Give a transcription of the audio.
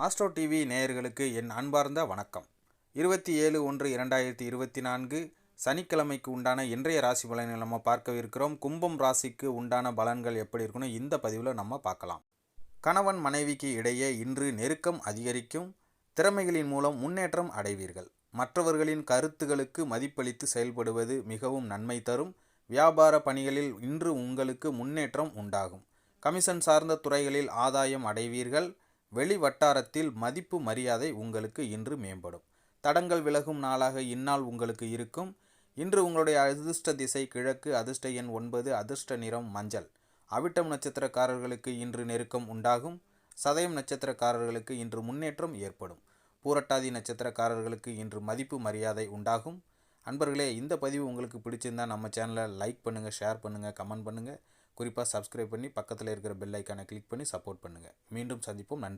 Astro TV நேயர்களுக்கு என் அன்பார்ந்த வணக்கம். இருபத்தி ஏழு ஒன்று இரண்டாயிரத்தி இருபத்தி நான்கு சனிக்கிழமைக்கு உண்டான இன்றைய ராசி பலன்கள் நம்ம பார்க்கவிருக்கிறோம். கும்பம் ராசிக்கு உண்டான பலன்கள் எப்படி இருக்குன்னு இந்த பதிவில் நம்ம பார்க்கலாம். கணவன் மனைவிக்கு இடையே இன்று நெருக்கம் அதிகரிக்கும். திறமைகளின் மூலம் முன்னேற்றம் அடைவீர்கள். மற்றவர்களின் கருத்துகளுக்கு மதிப்பளித்து செயல்படுவது மிகவும் நன்மை தரும். வியாபார பணிகளில் இன்று உங்களுக்கு முன்னேற்றம் உண்டாகும். கமிஷன் சார்ந்த துறைகளில் ஆதாயம் அடைவீர்கள். வெளி வட்டாரத்தில் மதிப்பு மரியாதை உங்களுக்கு இன்று மேம்படும். தடங்கள் விலகும் நாளாக இந்நாள் உங்களுக்கு இருக்கும். இன்று உங்களுடைய அதிர்ஷ்ட திசை கிழக்கு அதிர்ஷ்ட எண் ஒன்பது அதிர்ஷ்ட நிறம் மஞ்சள். அவிட்டம் நட்சத்திரக்காரர்களுக்கு இன்று நெருக்கம் உண்டாகும். சதயம் நட்சத்திரக்காரர்களுக்கு இன்று முன்னேற்றம் ஏற்படும். பூரட்டாதி நட்சத்திரக்காரர்களுக்கு இன்று மதிப்பு மரியாதை உண்டாகும். அன்பர்களே இந்த பதிவு உங்களுக்கு பிடிச்சிருந்தா நம்ம சேனலை லைக் பண்ணுங்கள் ஷேர் பண்ணுங்கள் கமெண்ட் பண்ணுங்கள் குறிப்பாக சப்ஸ்கிரைப் பண்ணி பக்கத்தில் இருக்கிற பெல் ஐக்கானை கிளிக் பண்ணி சப்போர்ட் பண்ணுங்கள் மீண்டும் சந்திப்போம். நன்றி.